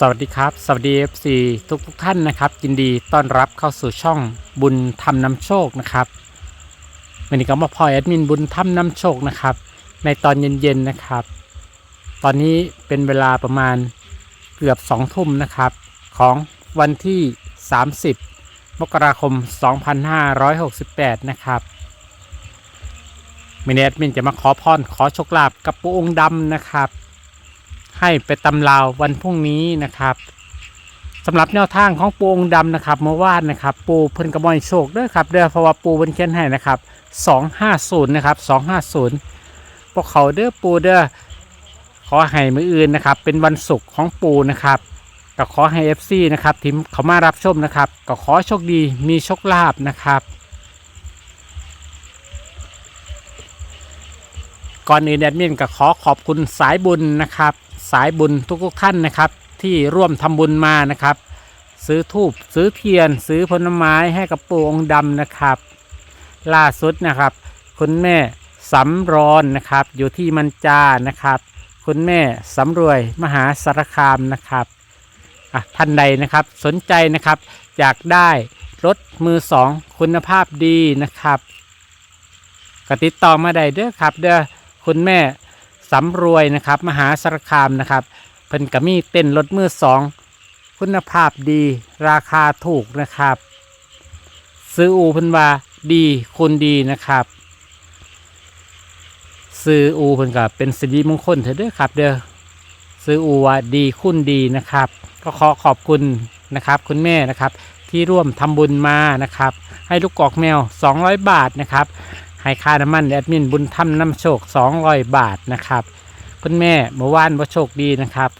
สวัสดีครับ สวัสดี FC ทุกทุกๆท่านนะครับ ยินดีต้อนรับเข้าสู่ช่องบุญธรรมนำโชคนะครับวันนี้ก็มาพอยแอดมินบุญธรรมนำโชคนะครับ ในตอนเย็นๆนะครับ ตอนนี้เป็นเวลาประมาณเกือบสองทุ่มนะครับ ของวันที่ 30 มกราคม 2568 นะครับมินแอดมินจะมาขอพรขอโชคลาภกับปูองค์ดำนะครับ ให้ไปตำลาววันพรุ่งนี้นะครับสำหรับแนวทางของปูองดำนะครับเมื่อวานนะครับ ปูเพิ่นกระมอยโชคเด้อครับเด้อเพราะว่าปูเพิ่นเขียนให้นะครับ250นะครับ250พวกเขาเด้อปูเด้อขอให้มืออื่นนะครับ เป็นวันศุกร์ของปูนะครับก็ขอให้ FC นะครับทีมเขามารับชมนะครับ ก็ขอโชคดีมีโชคลาภนะครับ ก่อนอื่นแอดมินก็ขอขอบคุณสายบุญนะครับ สายบุญทุกๆท่านนะครับ ที่ร่วมทำบุญมานะครับ ซื้อทูบซื้อเทียน ซื้อผลไม้ให้กับปู่องค์ดำนะครับ ล่าสุดนะครับ คุณแม่สำรอนนะครับ อยู่ที่มันจานะครับ คุณแม่สำรวยมหาสารคามนะครับท่านใดนะครับสนใจนะครับอยากได้รถมือสองคุณภาพดีนะครับก็ติดต่อมาได้เด้อครับ เด้อคุณแม่ สำรวยนะครับมหาสารคามนะครับเพิ่นก็มีเต้นรถมือสองคุณภาพดีราคาถูกนะครับ ซื้ออูเพิ่นว่าดีคุณดีนะครับ ซื้ออูเพิ่นก็เป็นสิริมงคลเถอะเด้อครับ เด้อซื้ออูว่าดีคุณดีนะครับ ก็ขอขอบคุณนะครับคุณแม่นะครับที่ร่วมทำบุญมานะครับ ให้ลูกกอกแมว 200 บาทนะครับ ให้ค่าน้ำมันแอดมินบุญทำน้ำโชค200 บาทนะครับคุณแม่เมื่อวานว่าโชคดีนะครับ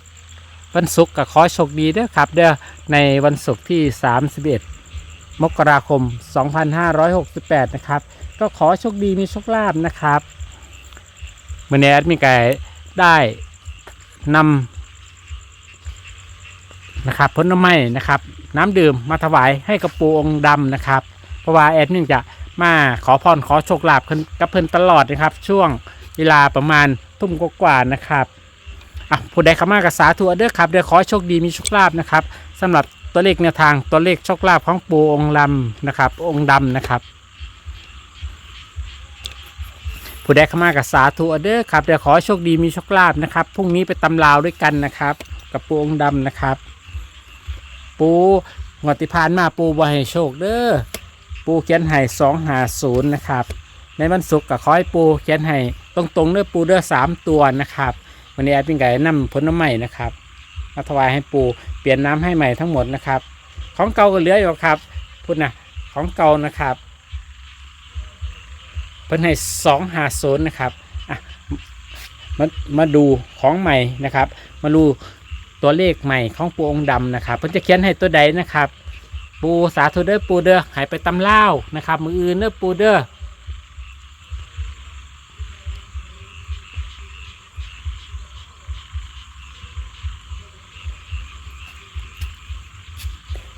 วันศุกร์ก็ขอโชคดีด้อครับเด้อในวันศุกร์ที่ 31 มกราคม 2568 นะครับ ก็ขอโชคดีมีโชคลาภนะครับเมื่อแอดมินไก่ได้นำนะครับผลไม้นะครับ น้ำดื่มมาถวายให้กับปูองค์ดำนะครับ เพราะว่าแอดมินจะ มาขอพรขอโชคลาภกับเพิ่นตลอดนะครับ ช่วงเวลาประมาณทุ่มกว่าๆนะครับอะผู้ใดเข้ามากับสาธุเด้อครับเดี๋ยวขอโชคดีมีโชคลาภนะครับสำหรับตัวเลขแนวทางตัวเลขโชคลาภของปูองค์ลำนะครับ องค์ดำนะครับผู้ใดเข้ามากับสาธุเด้อครับเดี๋ยวขอโชคดีมีโชคลาภนะครับพรุ่งนี้ไปตำลาวด้วยกันนะครับ กับปูองค์ดำนะครับ ปูงวดที่ผ่านมาปูบ่ให้โชคเด้อ ปูเขียนให้สองหาศูนย์นะครับ ในวันศุกร์ก็ขอให้ปูเขียนให้ตรงๆเด้อปูเด้อสามตัวนะครับ วันนี้แอดมินไก่นำผลไม้นะครับมาถวายให้ปูเปลี่ยนน้ำให้ใหม่ทั้งหมดนะครับ ของเก่าก็เหลืออยู่ครับพูดนะของเก่านะครับเพิ่นให้สองหาศูนย์นะครับอะมามาดูของใหม่นะครับ มาดูตัวเลขใหม่ของปูองค์ดำนะครับเพิ่นจะเขียนให้ตัวใดนะครับ ปูสาธุเด้อปูเด้อหายไปตำเล่านะครับ มืออื่นเด้อปูเด้อ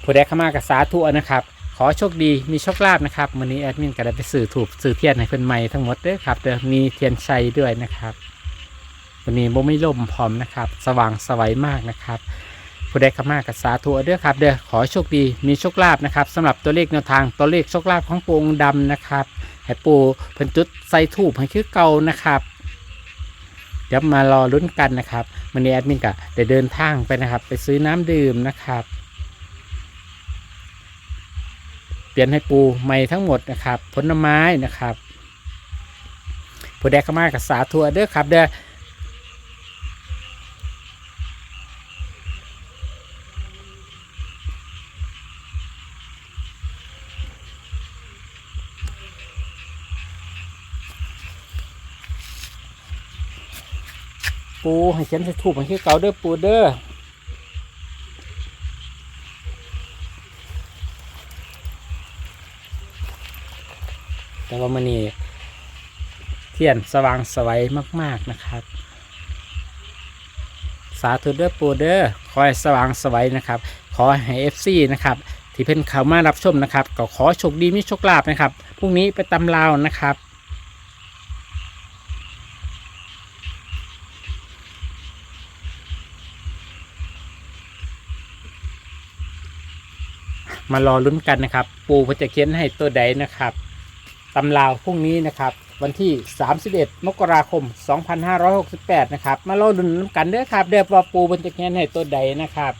ผู้ใดเข้ามากับสาธุนะครับ ขอโชคดีมีโชคลาภนะครับวันนี้แอดมินก็ได้ไปสื่อถูกสื่อเทียนให้เพิ่อนใหม่ทั้งหมดเด้อครับเด้อมีเทียนชัยด้วยนะครับ วันนี้บ่ไม่ล่มพร้อมนะครับ สว่างสวัยมากนะครับ ผู้ใดขมากับสาธุเด้อครับเด้อขอโชคดีมีโชคลาภนะครับสำหรับตัวเลขแนวทางตัวเลขโชคลาภของปูองค์ดำนะครับให้ปูเพิ่นจุดใส่ถูกให้คือเก่านะครับเดี๋ยวมารอลุ้นกันนะครับวันนี้แอดมินก็ได้เดินทางไปนะครับ ไปซื้อน้ำดื่มนะครับ เปลี่ยนให้ปูใหม่ทั้งหมดนะครับผลไม้นะครับผู้ใดเข้ามากับสาธุเด้อครับเด้อ ปูให้เขียนใส่ถูกให้คือเก่าเด้อปูเด้อแต่ว่ามันนี่เทียนสว่างสวัยมาก ๆนะครับ สาธุเด้อปูเด้อขอให้สว่างสวัยนะครับ ขอให้เอฟซีนะครับ ที่เพิ่นเข้ามารับชมนะครับ ก็ขอโชคดีมีโชคลาภนะครับพรุ่งนี้ไปตำลาวนะครับ มารอลุ้นกันนะครับ ปูพจะเขียนให้ตัวใดนะครับตำราวพรุ่งนี้นะครับ วันที่ 31 มกราคม 2568 นะครับ มารอลุ้นกันเด้อครับเดี๋ยวว่าปูพจะเขียนให้ตัวใดนะครับ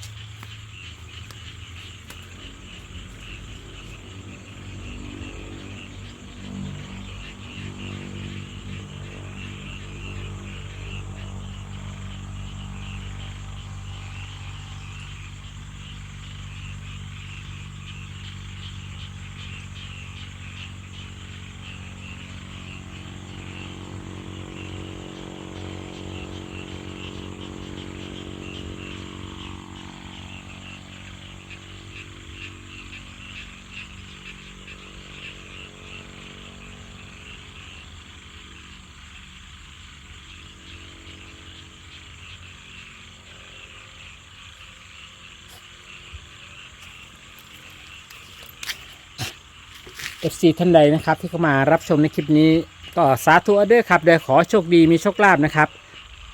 FC ท่านใดนะครับ ที่เข้ามารับชมในคลิปนี้ก็สาธุเด้อครับเดี๋ยวขอโชคดีมีโชคลาภนะครับ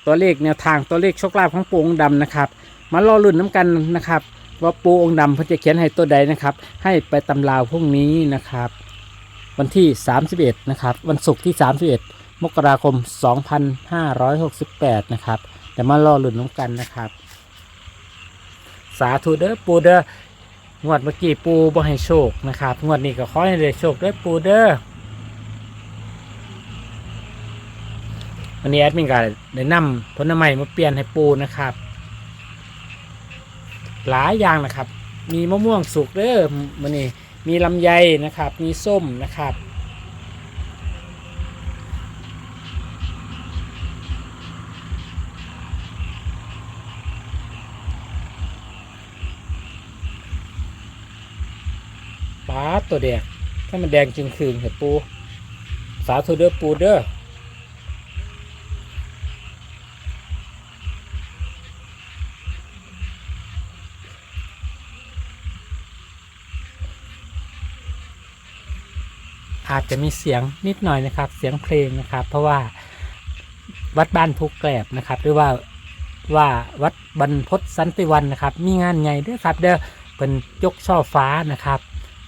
ตัวเลขแนวทางตัวเลขโชคลาภของปูองค์ดำนะครับ มารอลุ้นน้ำกันนะครับ ว่าปูองค์ดำเพิ่นจะเขียนให้ตัวใดนะครับ ให้ไปตำราวพรุ่งนี้นะครับ วันที่ 31 นะครับ วันศุกร์ที่ 31 มกราคม 2568 นะครับเดี๋ยวมารอลุ้นน้ำกันนะครับ สาธุเด้อปูเด้อ งวดเมื่อกี้ปูบ่ให้โชคนะครับ งวดนี้ก็ขอให้ได้โชคด้วยปูเด้อวันนี้แอดมินก็ได้นำผลไม้มาเปลี่ยนให้ปูนะครับ หลายอย่างนะครับ มีมะม่วงสุกเด้อมันนี้มีลำไยนะครับ มีส้มนะครับ ตัวแดง ถ้ามันแดงจึงคืนเห็ดปู สาธุเด้อปูเด้ออาจจะมีเสียงนิดหน่อยนะครับ เสียงเพลงนะครับ เพราะว่าวัดบ้านภูแกลบนะครับ หรือว่าว่าวัดบรรพตสันติวันนะครับ มีงานใหญ่ด้วยครับ เด้อเป็นยกช่อฟ้านะครับ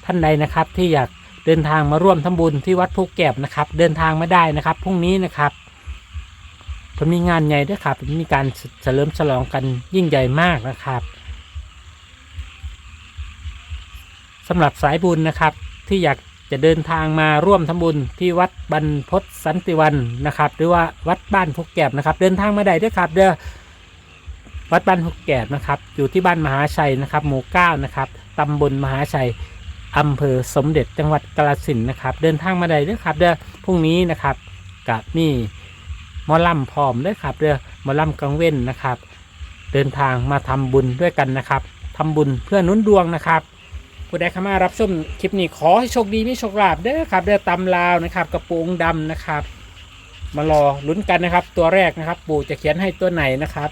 ท่านใดนะครับ ที่อยากเดินทางมาร่วมทำบุญที่วัดภูแก็บนะครับ เดินทางไมาได้นะครับพรุ่งนี้นะครับผมมีงานใหญ่ด้วยครับมีการเฉลิมฉลองกันยิ่งใหญ่มากนะครับสำหรับสายบุญนะครับ ที่อยากจะเดินทางมาร่วมทำบุญที่วัดบรรพตสันติวันนะครับ หรือว่าวัดบ้านภูแก็บนะครับ เดินทางมาได้ด้วยครับเด้อวัดบ้านภูแก็บนะครับ อยู่ที่บ้านมหาชัยนะครับ หมู่เก้านะครับตำบลมหาชัย อำเภอสมเด็จจังหวัดกาฬสินธุ์นะครับ เดินทางมาได้ด้อครับ เด้อพรุ่งนี้นะครับกับนี่มอลำพร้อมด้อครับเด้อมอลำกังเว้นนะครับ เดินทางมาทำบุญด้วยกันนะครับทำบุญเพื่อนุนดวงนะครับผู้ใดเข้ามารับชมคลิปนี้ขอให้โชคดีมีโชคลาภเด้อครับเด้อตำลาวนะครับ กระโปรงดำนะครับ มารอลุ้นกันนะครับ ตัวแรกนะครับ ปู่จะเขียนให้ตัวไหนนะครับ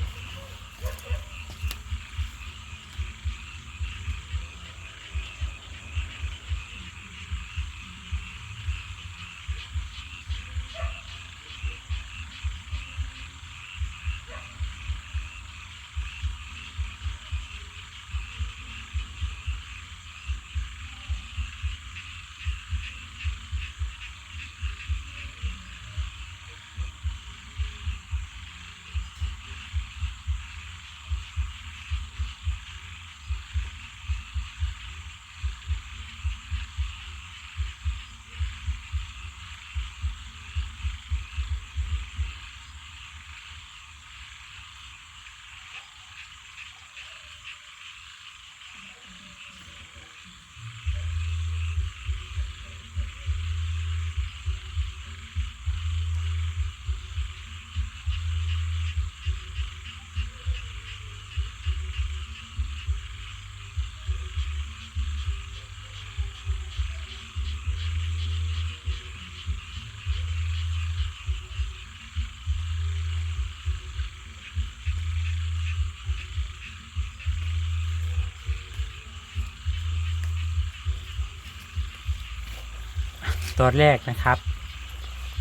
ตัวแรกนะครับ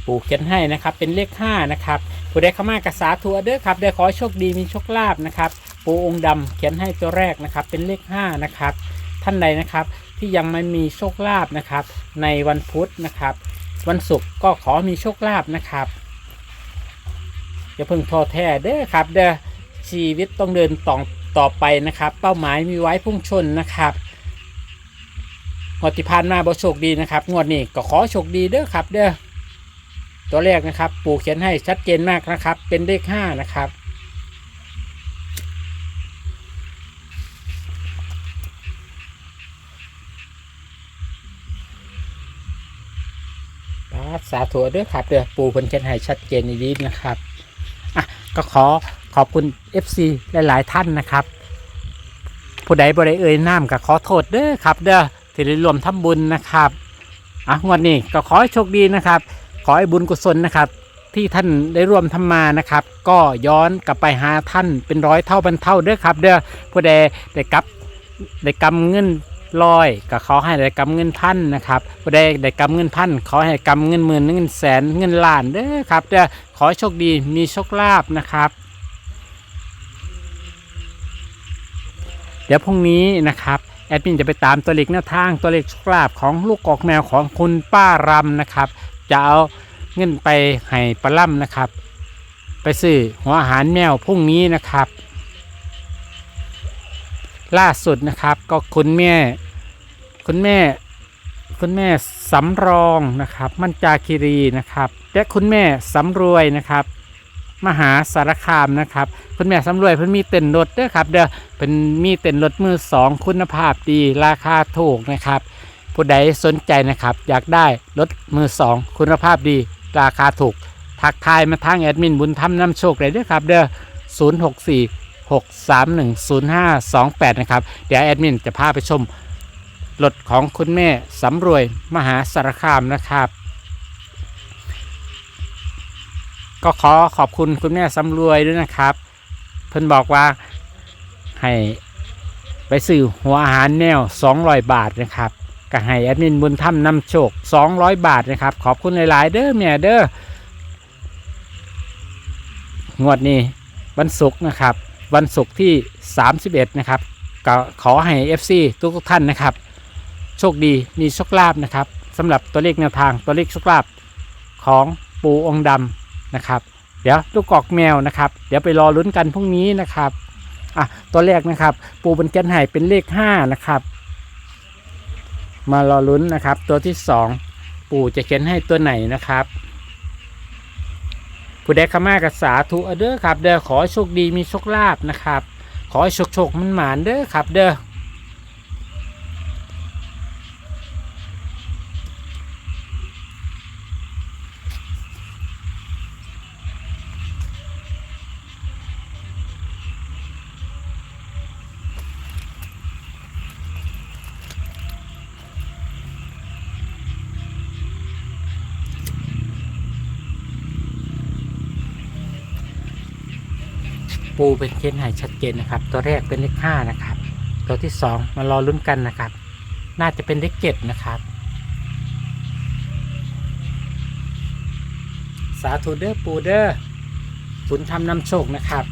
ปู่เขียนให้นะครับเป็นเลข5นะครับผู้ใดเข้ามากระสาทัวเด้อครับได้ขอโชคดีมีโชคลาภนะครับ ปู่องค์ดำเขียนให้ตัวแรกนะครับเป็นเลข5นะครับท่านใดนะครับที่ยังไม่มีโชคลาภนะครับในวันพุธนะครับ วันศุกร์ก็ขอมีโชคลาภนะครับอย่าเพิ่งท้อแท้เด้อครับเด้อชีวิตต้องเดินต่อต่อไปนะครับ เป้าหมายมีไว้พุ่งชนนะครับ วดที่ผ่านมาบ่โชคดีนะครับ งวดนี้ก็ขอโชคดีเด้อครับเด้อตัวแรกนะครับ ปู่เขียนให้ชัดเจนมากนะครับ เป็นเลขห้านะครับ สาธุเด้วยครับเดี๋ยวปูเพิ่นเขียนให้ชัดเจนดีนะครับอะก็ขอขอบคุณ FC หลาย ๆ ท่านนะครับ ผู้ใดบ่ได้เอ่ยนามก็ขอโทษเด้อครับเด้อ ที่ได้รวมทำบุญนะครับอะวันนี้ก็ขอให้โชคดีนะครับ ขอให้บุญกุศลนะครับ ที่ท่านได้ร่วมทำมานะครับ ก็ย้อนกลับไปหาท่านเป็นร้อยเท่าพันเท่าเด้อครับ เด้อผู้ใดได้กับได้กำเงินร้อยก็ขอให้ได้กำเงินพันนะครับผู้ใดได้กำเงินพันขอให้กำเงินหมื่นเงินแสนเงินล้านเด้อครับเด้อขอโชคดีมีโชคลาภนะครับ เดี๋ยวพรุ่งนี้นะครับ แอดมินจะไปตามตัวเลขหน้าทางตัวเลขโชคลาภของลูกกอกแมวของคุณป้ารำนะครับ จะเอาเงินไปให้ปลาล่ำนะครับ ไปซื้อหัวอาหารแมวพรุ่งนี้นะครับ ล่าสุดนะครับก็คุณแม่ คุณแม่ คุณแม่สำรองนะครับ มั่นจาคีรีนะครับ และคุณแม่สำรวยนะครับ มหาสารคามนะครับคุณแม่สำรวยเพิ่นมีเต็นรถเด้อครับเด้อเป็นมีเต็นรถมือสองคุณภาพดีราคาถูกนะครับ ผู้ใดสนใจนะครับ อยากได้รถมือสองคุณภาพดี ราคาถูก ทักทายมาทางแอดมินบุญธรรมนำโชคเลยเด้อครับเด้อ064 6310528 นะครับ เดี๋ยวแอดมินจะพาไปชมรถของคุณแม่สำรวยมหาสารคามนะครับ ก็ขอขอบคุณคุณแม่สำรวยด้วยนะครับ เพิ่นบอกว่าให้ไปซื้อหัวอาหารแนว 200 บาทนะครับก็ให้แอดมินบุญถ้ำนำโชค 200 บาทนะครับ ขอบคุณหลาย ๆ เด้อแม่เด้องวดนี้วันศุกร์นะครับ วันศุกร์ที่ 31 นะครับก็ขอให้ FC ทุกทุกท่านนะครับ โชคดีมีโชคลาภนะครับสำหรับตัวเลขแนวทางตัวเลขโชคลาภของปูองดำ นะครับ เดี๋ยวลูกกอกแมวนะครับ เดี๋ยวไปรอลุ้นกันพรุ่งนี้นะครับอะตัวแรกนะครับ ปูเป็นแกนไห่เป็นเลข5นะครับ มารอลุ้นนะครับ ตัวที่ 2 ปู่จะเขียนให้ตัวไหนนะครับผู้ใดข้ามากับสาธุเอเด้อครับ เด้อขอโชคดีมีโชคลาภนะครับ ขอโชคโชคมันหมานเด้อครับ เด้อ ปูเป็นเคนไห่ชัดเจนนะครับ ตัวแรกเป็นเลขห้านะครับ ตัวที่สองมารอลุ้นกันนะครับ น่าจะเป็นเลขเจ็ดนะครับ สาธุเด้อปูเด้อบุญทำนำโชคนะครับ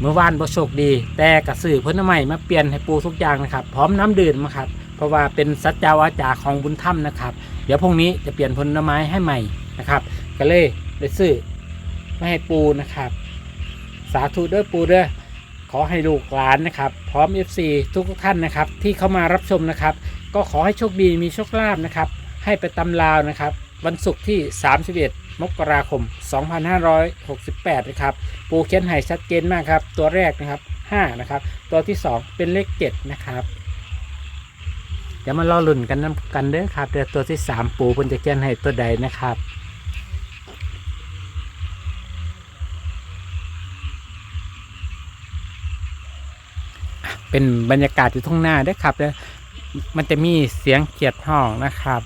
เมื่อวานบ่โชคดี แต่กระสือเพิ่นเอาใหม่มาเปลี่ยนให้ปูทุกอย่างนะครับ พร้อมน้ำดื่มมาครับ เพราะว่าเป็นสัจจาวาจาของบุญธรรมนะครับ เดี๋ยวพรุ่งนี้จะเปลี่ยนผลไม้ให้ใหม่นะครับ ก็เลยได้ซื้อไม่ให้ปูนะครับ สาธุด้อปูเด้อขอให้ลูกหลานนะครับ พร้อม FC ทุกท่านนะครับ ที่เข้ามารับชมนะครับ ก็ขอให้โชคดีมีโชคลาภนะครับ ให้ไปตำลาวนะครับ วันศุกร์ที่ 31 มกราคม 2568 นะครับ ปูเขียนให้ชัดเจนมากครับ ตัวแรกนะครับ 5 นะครับ ตัวที่ 2 เป็นเลข 7 นะครับเดี๋ยวมารอลุ่นกันกันเด้อครับเดี๋ยวตัวที่ 3 ปูเพิ่นจะเขียนให้ตัวใดนะครับ เป็นบรรยากาศอยู่ทุ่งนาเด้วยครับเด้อมันจะมีเสียงเขียดห้องนะครับ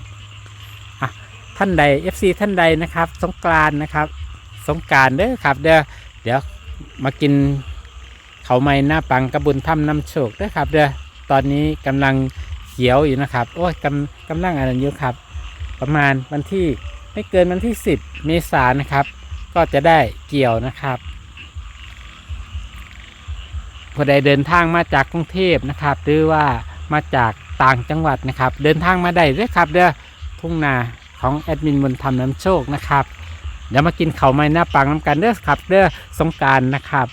อะท่านใด FC ท่านใดนะครับ สงกรานนะครับ สงการเด้อครับ เด้อเดี๋ยวมากินเขาวไม่หน้าปังกระบุญถ้ำน้ำโชคเด้อครับ เด้อตอนนี้กำลังเขียวอยู่นะครับโอ้ยกำกำลังอะไรอยู่ครับ ประมาณวันที่ไม่เกินวันที่ 10 เมษายนนะครับ ก็จะได้เกี่ยวนะครับ ผู้ใดเดินทางมาจากกรุงเทพนะครับ หรือว่ามาจากต่างจังหวัดนะครับ เดินทางมาได้เด้อครับ เด้อทุ่งนาของแอดมินบนทำน้ำโชคนะครับเดี๋ยวมากินข้าวไม้หน้าปังน้ำกันเด้อครับ เด้อสงการนะครับ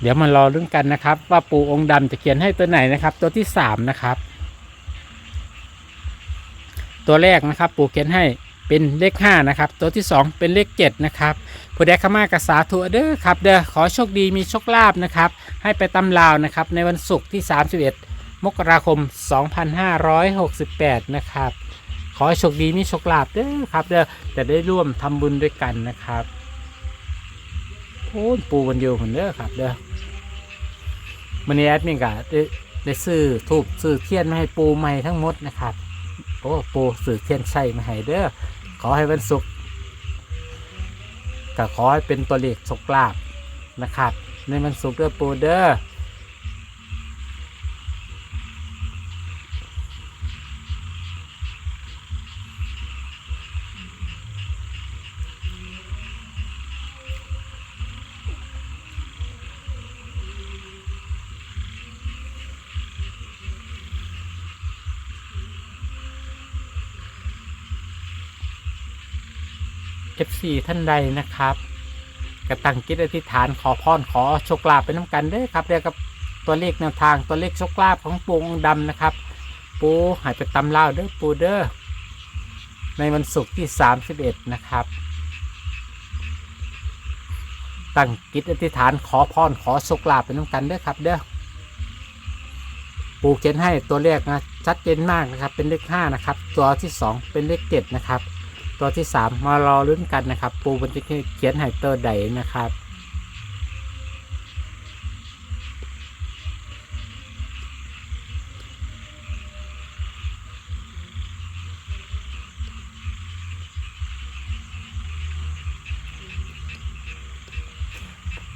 เดี๋ยวมารอรุ่นกันนะครับ ว่าปูองค์ดำจะเขียนให้ตัวไหนนะครับ ตัวที่สามนะครับ ตัวแรกนะครับ ปูเขียนให้ เป็นเลข 5 นะครับ ตัวที่ 2 เป็นเลข 7 นะครับผู้ใดขมากระสาธุเด้อครับเด้อขอโชคดีมีโชคลาภนะครับ ให้ไปตำลาวนะครับ ในวันศุกร์ที่ 31 มกราคม 2568 นะครับ ขอโชคดีมีโชคลาภเด้อครับเด้อจะได้ร่วมทำบุญด้วยกันนะครับโอ้ปูวันเดียวคนเด้อครับเด้อมันนี้แอดมินก็ได้ได้ซื้อทูบซื้อเทียนมาให้ปูใหม่ทั้งหมดนะครับโอ้ปูสื่อเทียนชัยมาให้เด้อ อให้วันศุกร์ก็ขอให้เป็นตัวเลขโชคลาภนะครับ ในวันศุกร์เด้อปูเด้อ ซีท่านใดนะครับกระตังจิตอธิษฐานขอพรขอโชคลาภไปน้ำกันเด้อครับเดียวกับตัวเลขแนวทางตัวเลขโชคลาภของปูองดำนะครับ ปูหายไปตำเล่าเด้อปูเด้อในวันศุกร์ที่ 31 นะครับ ตั้งกิจอธิษฐานขอพรขอโชคลาภไปน้ำกันเด้อครับเด้อปูเขียนให้ตัวเลขนะชัดเจนมากนะครับเป็นเลข5นะครับ ตัวที่ 2 เป็นเลข7นะครับ ตัวที่3มารอลุ้นกันนะครับ ปูมันจะเขียนให้ตัวใดนะครับ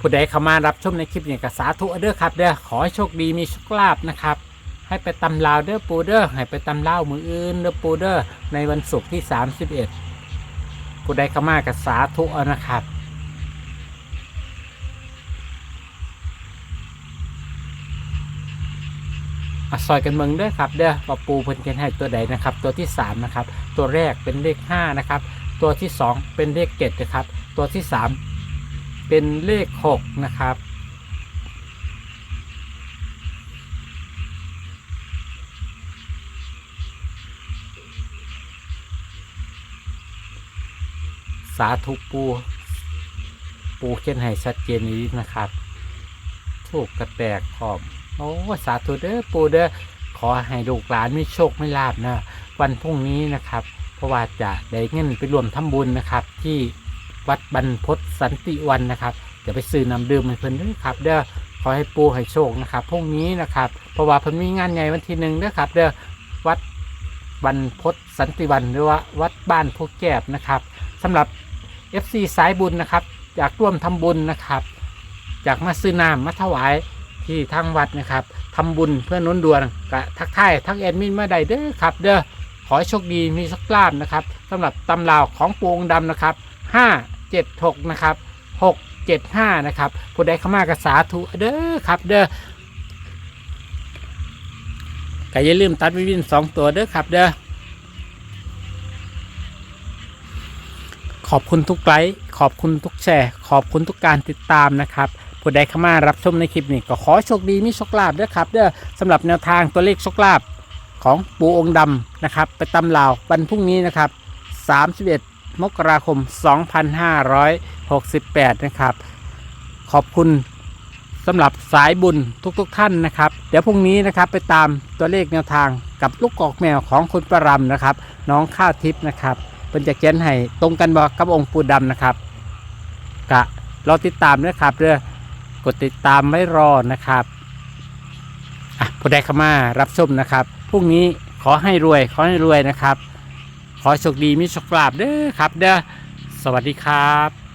ผู้ใดเข้ามารับชมในคลิปนี้ก็สาธุเด้อครับเด้อขอให้โชคดีมีโชคลาภนะครับ ให้ไปตำลาวเด้อปูเด้อให้ไปตำลาวมืออื่นเด้อปูเด้อในวันศุกร์ที่ 31 ผู้ใดเข้ามาก็สาธุเอานะครับอซอยกันเมืองด้วยครับเด้อปปูเพิ่นเขียนให้ตัวใดนะครับ ตัวที่สามนะครับ ตัวแรกเป็นเลขห้านะครับ ตัวที่สองเป็นเลขเจ็ดนะครับ ตัวที่สามเป็นเลขหกนะครับ สาธุปู ปูเขียนให้ชัดเจนนี้นะครับถูกกระแตกขอบโอ้สาธุเด้อปูเด้อขอให้ลูกหลานมีโชคไม่ลาบนะ วันพรุ่งนี้นะครับ เพราะว่าจะได้เงินไปรวมทำบุญนะครับ ที่วัดบรรพตสันติวันนะครับจะไปซื้อน้ำดื่มให้เพิ่นด้วยครับ เด้อขอให้ปูให้โชคนะครับพรุ่งนี้นะครับ เพราะว่าเพิ่นมีงานใหญ่วันที่หนึ่งเด้อครับ เด้อวัดบรรพตสันติวันหรือว่าวัดบ้านผู้แก็บนะครับสำหรับ FC สายบุญนะครับอยากร่วมทำบุญนะครับอยากมาซื้อน้ำมาถวายที่ทางวัดนะครับทำบุญเพื่อนุนดวงกะทักทายทักแอดมินมาได้เด้อครับ เด้อขอโชคดีมีโชคลาภนะครับสำหรับตำราวของปูองดำนะครับ5 7 6นะครับ6 7 5นะครับผู้ใดเข้ามากระสาธุเด้อครับ เด้อก็อย่าลืมตัดวิวินสองตัวเด้อครับ เด้อ ขอบคุณทุกไลค์ขอบคุณทุกแชร์ ขอบคุณทุกการติดตามนะครับผู้ใดเข้ามารับชมในคลิปนี้ก็ขอโชคดีมีโชคลาภด้วยครับเด้อสำหรับแนวทางตัวเลขโชคลาภของปูองค์ดำนะครับไปตำลาววันพรุ่งนี้นะครับ 31 มกราคม 2568 นะครับ ขอบคุณสำหรับสายบุญทุกๆทท่านนะครับ เดี๋ยวพรุ่งนี้นะครับไปตามตัวเลขแนวทางกับลูกกอกแมวของคุณประรำนะครับ น้องข้าวทิพย์นะครับ เป็นจะเขียนให้ตรงกันบอกับองค์ปูดำนะครับกะรอติดตามนะครับเด้อกดติดตามไว้รอนะครับอะผู้ใดเข้ามารับชมนะครับพรุ่งนี้ขอให้รวยขอให้รวยนะครับ ขอโชคดีมีโชคลาภเด้อครับ เด้อสวัสดีครับ